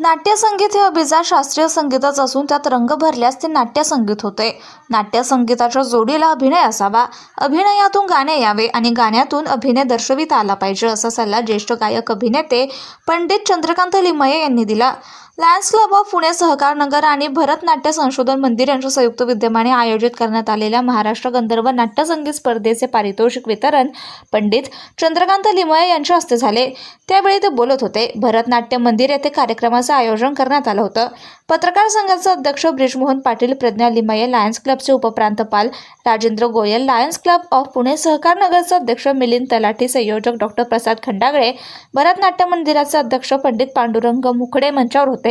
नाट्यसंगीत हे अभिजात शास्त्रीय संगीतच असून त्यात रंग भरल्यास ते नाट्यसंगीत होते. नाट्यसंगीताच्या जोडीला अभिनय असावा. अभिनयातून गाणे यावे आणि गाण्यातून अभिनय दर्शविता आला पाहिजे असा सल्ला ज्येष्ठ गायक अभिनेते पंडित चंद्रकांत लिमये यांनी दिला. Lions club of Pune Sahakar Nagar आणि भरतनाट्य संशोधन मंदिर यांच्या संयुक्त विद्यमाने आयोजित करण्यात आलेल्या महाराष्ट्र गंधर्व नाट्यसंगीत स्पर्धेचे पारितोषिक वितरण पंडित चंद्रकांत लिमये यांच्या हस्ते झाले. त्यावेळी ते बोलत होते भरतनाट्य मंदिर येथे कार्यक्रमाचं आयोजन करण्यात आलं होतं. पत्रकार संघाचे अध्यक्ष ब्रिजमोहन पाटील प्रज्ञा लिमये लायन्स क्लबचे उपप्रांतपाल Rajendra Goyal Lions Club of Pune सहकार नगरचे अध्यक्ष मिलिंद तलाठी संयोजक डॉक्टर प्रसाद खंडागळे भरतनाट्य मंदिराचे अध्यक्ष पंडित पांडुरंग मुखडे मंचावर होते.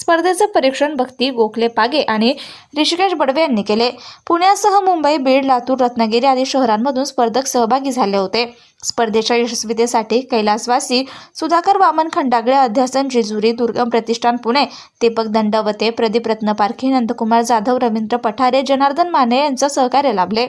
स्पर्धेचं परीक्षण भक्ती गोखले पागे आणि ऋषिकेश बडवे यांनी केले. पुण्यासह मुंबई बीड लातूर रत्नागिरी आदी शहरांमधून स्पर्धक सहभागी झाले होते. स्पर्धेच्या यशस्वीतेसाठी कैलासवासी सुधाकर वामन खंडागळे अध्यासन जेजुरी दुर्गम प्रतिष्ठान पुणे दीपक दंडवते प्रदीप रत्नपारखी नंदकुमार जाधव रवींद्र पठारे जनार्दन माने यांचं सहकार्य लाभले.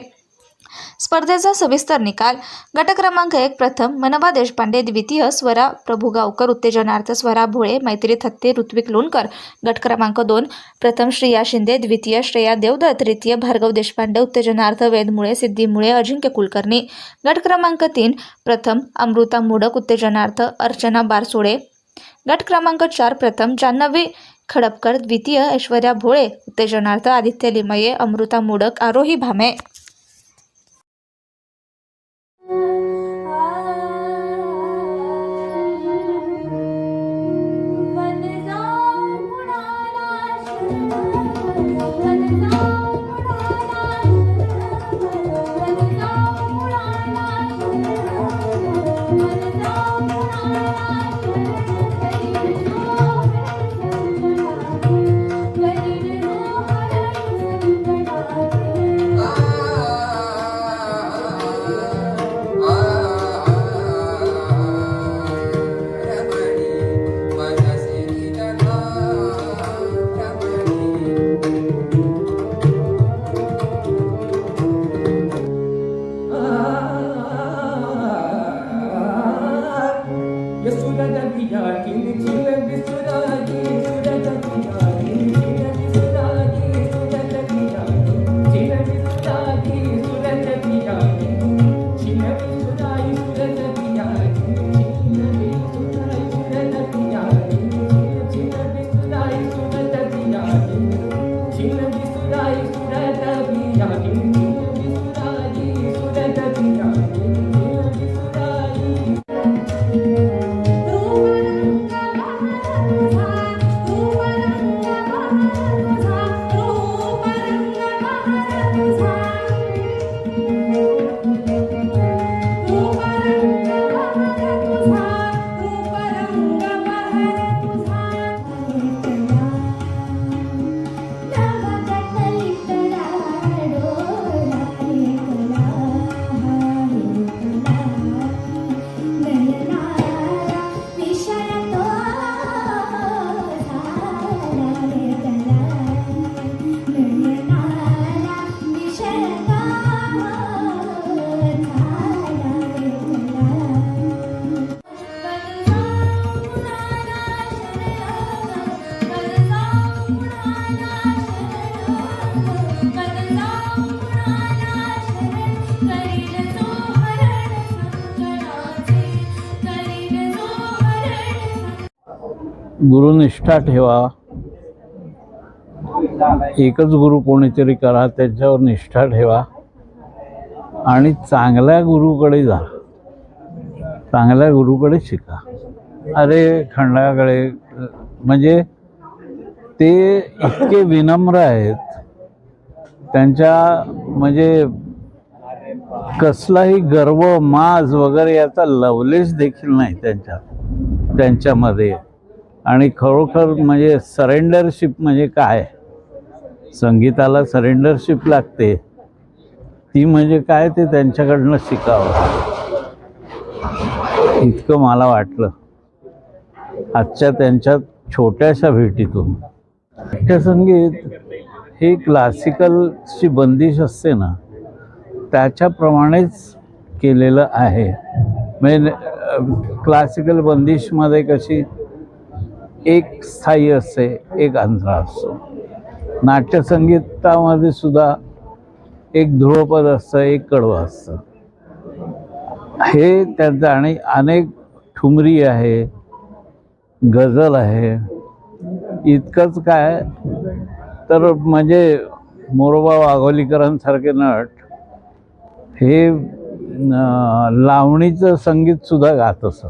स्पर्धेचा सविस्तर निकाल. गट क्रमांक एक प्रथम मनबा देशपांडे द्वितीय स्वरा प्रभुगावकर उत्तेजनार्थ स्वरा भोळे मैत्री थत्ते ऋत्विक लोणकर. गट क्रमांक दोन प्रथम श्रेया शिंदे द्वितीय श्रेया देवदत्त तृतीय भार्गव देशपांडे उत्तेजनार्थ वेदमुळे सिद्धीमुळे अजिंक्य कुलकर्णी. गट क्रमांक तीन प्रथम अमृता मोडक उत्तेजनार्थ अर्चना बारसोळे. गट क्रमांक चार प्रथम जान्हवी खडपकर द्वितीय ऐश्वर्या भोळे उत्तेजनार्थ आदित्य लिमये अमृता मोडक आरोही भामे. Akili chile bisuragi गुरुनिष्ठा ठेवा. एकच गुरु कोणीतरी करा त्याच्यावर निष्ठा ठेवा. आणि चांगल्या गुरुकडे जा. चांगल्या गुरुकडे शिका. अरे खंडाकडे म्हणजे ते इतके विनम्र आहेत. त्यांच्या म्हणजे कसलाही गर्व माज वगैरे याचा लवलेस देखील नाही त्यांच्या त्यांच्यामध्ये. आणि खरोखर म्हणजे सरेंडरशिप म्हणजे काय? संगीताला सरेंडरशिप लागते. ती म्हणजे काय? ते त्यांच्याकडनं शिकावं. इतकं मला वाटलं. आजच्या त्यांच्या छोट्याशा भेटीतून. नाट्यसंगीत हे क्लासिकलची बंदिश असते ना त्याच्याप्रमाणेच केलेलं आहे. म्हणजे क्लासिकल बंदिशमध्ये कशी एक स्थायी असते एक अंधरा असतो नाट्यसंगीतामध्ये सुद्धा एक ध्रुवपद असतं एक कडवं असतं. हे त्यांचं आणि अनेक ठुमरी आहे गझल आहे. इतकंच काय तर म्हणजे मोरोबा वाघोलीकरांसारखे नट हे लावणीचं संगीतसुद्धा गात असत.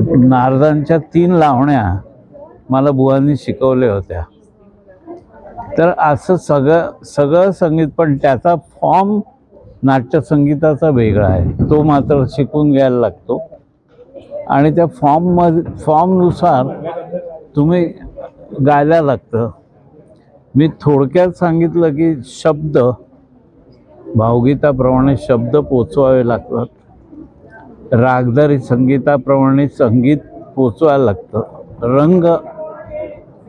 नारदांच्या तीन लावण्या मला बुवांनी शिकवल्या होत्या. तर असं सगळं सगळं संगीत पण त्याचा फॉर्म नाट्यसंगीताचा वेगळा आहे. तो मात्र शिकून घ्यायला लागतो. आणि त्या फॉर्ममध्ये फॉर्मनुसार तुम्ही गायला लागतं. मी थोडक्यात सांगितलं की शब्द भावगीताप्रमाणे शब्द पोचवावे लागतात. रागदारी संगीताप्रमाणे संगीत पोचवायला लागतं. रंग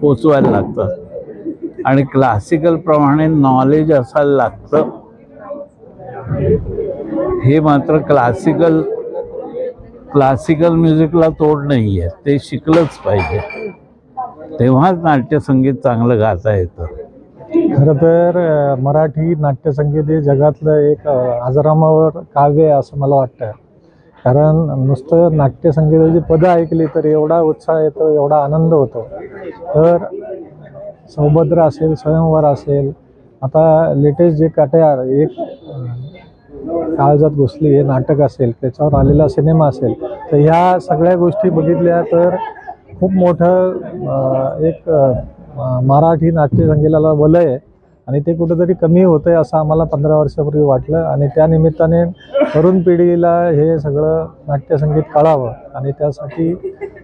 पोचवायला लागतं आणि क्लासिकलप्रमाणे नॉलेज असायला लागतं. हे मात्र क्लासिकल क्लासिकल म्युझिकला तोड नाही आहे ते शिकलंच पाहिजे. तेव्हाच नाट्यसंगीत चांगलं गाता येतं. खरं तर मराठी नाट्यसंगीत हे जगातलं एक आजरामावर काव्य आहे असं मला वाटतं. कारण नुसतं नाट्यसंगीताची पदं ऐकली तर एवढा उत्साह येतो एवढा आनंद होतो. तर सौभद्र असेल स्वयंवर असेल आता लेटेस्ट जे काट्यार एक काळजात घुसली हे नाटक असेल त्याच्यावर आलेला सिनेमा असेल तर ह्या सगळ्या गोष्टी बघितल्या तर खूप मोठं एक मराठी नाट्यसंगीताला वलय आहे. आणि ते कुठंतरी कमी होतं आहे असं आम्हाला पंधरा वर्षापूर्वी वाटलं. आणि त्या निमित्ताने तरुण पिढीला हे सगळं नाट्यसंगीत कळावं. आणि त्यासाठी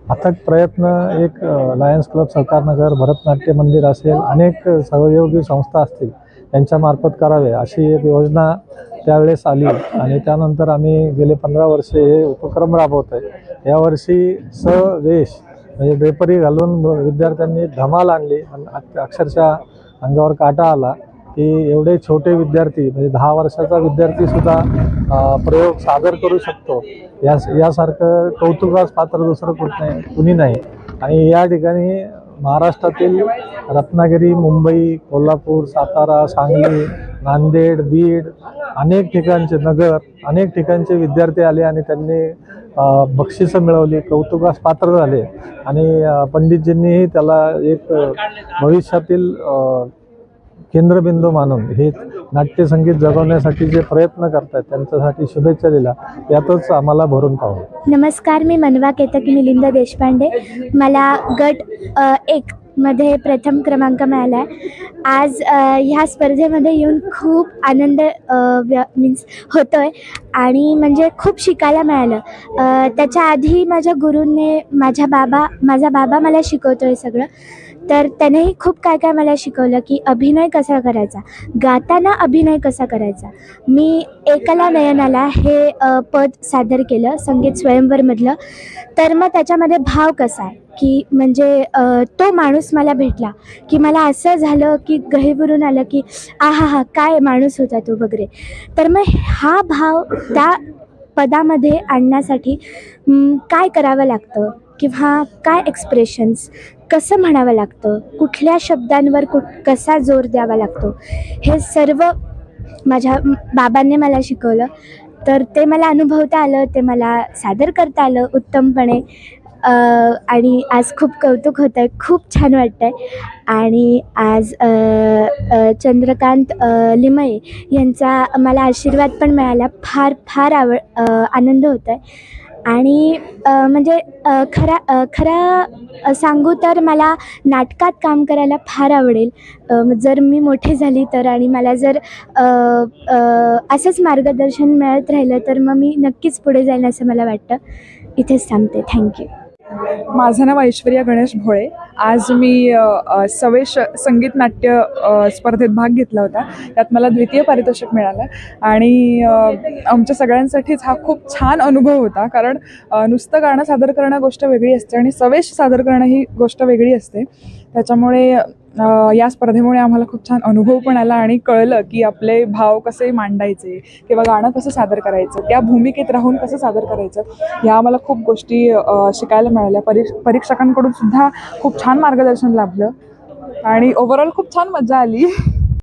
अथक प्रयत्न एक लायन्स क्लब सहकारनगर भरतनाट्य मंदिर असेल अनेक सहयोगी संस्था असतील त्यांच्यामार्फत करावे अशी एक योजना त्यावेळेस आली. आणि त्यानंतर आम्ही गेले पंधरा वर्षे हे उपक्रम राबवत आहे यावर्षी सवेश म्हणजे बेपरी घालून विद्यार्थ्यांनी धमाल आणली. आणि अक्षरशः अंगावर काटा आला की एवढे छोटे विद्यार्थी म्हणजे दहा वर्षाचा विद्यार्थीसुद्धा सुद्धा प्रयोग सादर करू शकतो. या यासारखं कौतुकास पात्र दुसरं कुठ नाही कुणी नाही. आणि या ठिकाणी महाराष्ट्रातील रत्नागिरी मुंबई कोल्हापूर सातारा सांगली नांदेड बीड अनेक ठिकाणचे नगर अनेक ठिकाणचे विद्यार्थी आले आणि त्यांनी बक्षिसं मिळवली कौतुकास पात्र झाले. आणि पंडितजींनीही त्याला एक भविष्यातील केंद्रबिंदू मानून हे नाट्यसंगीत जगवण्यासाठी जे प्रयत्न करतात त्यांच्यासाठी शुभेच्छा दिल्या. यातच आम्हाला भरून पाहू. नमस्कार मी मनवा केतकी मिलिंद देशपांडे. मला गट एक मध्ये प्रथम क्रमांक मिळाला आहे. आज ह्या स्पर्धेमध्ये येऊन खूप आनंद मीन्स होतो आहे आणि म्हणजे खूप शिकायला मिळालं. त्याच्या आधी माझ्या गुरूंनी माझ्या बाबा माझा बाबा मला शिकवतो आहे सगळं. तर त्यानेही खूप काय काय मला शिकवलं की अभिनय कसा करायचा गाताना अभिनय कसा करायचा. मी एकला नयनाला हे पद सादर केलं संगीत स्वयंवरमधलं तर मग त्याच्यामध्ये भाव कसा आहे? की म्हणजे तो माणूस मला भेटला की मला असं झालं की गहीवरून आलं की आ हा हा काय माणूस होता तो वगैरे. तर मग हा भाव त्या पदामध्ये आणण्यासाठी काय करावं लागतं? किंवा काय एक्सप्रेशन्स कसं म्हणावं लागतं? कुठल्या शब्दांवर कुठ कसा जोर द्यावा लागतो? हे सर्व माझ्या बाबांनी मला शिकवलं. तर ते मला अनुभवता आलं ते मला सादर करता आलं उत्तमपणे. आणि आज खूप कौतुक होतं आहे. खूप छान वाटतं आहे आणि आज चंद्रकांत लिमये यांचा मला आशीर्वाद पण मिळाला फार फार आवड आनंद होतो आहे आणि म्हणजे खरा खरा सांगू तर मला नाटकात काम करायला फार आवडेल. जर मी मोठी झाली तर आणि मला जर असंच मार्गदर्शन मिळत राहिलं तर मग मी नक्कीच पुढे जाईल असं मला वाटतं. इथेच थांबते. थँक्यू माझं नाव ऐश्वर्या गणेश भोळे. आज मी सवेश संगीत नाट्य स्पर्धेत भाग घेतला होता. त्यात मला द्वितीय पारितोषिक मिळालं. आणि आमच्या सगळ्यांसाठीच हा खूप छान अनुभव होता. कारण नुसतं गाणं सादर करणं गोष्ट वेगळी असते आणि सवेश सादर करणं ही गोष्ट वेगळी असते. त्याच्यामुळे या स्पर्धेमुळे आम्हाला खूप छान अनुभव पण आला आणि कळलं की आपले भाव कसे मांडायचे किंवा गाणं कसं सादर करायचं त्या भूमिकेत राहून कसं सादर करायचं ह्या आम्हाला खूप गोष्टी शिकायला मिळाल्या. परी परीक्षकांकडून सुद्धा खूप छान मार्गदर्शन लाभलं आणि ओव्हरऑल खूप छान मजा आली.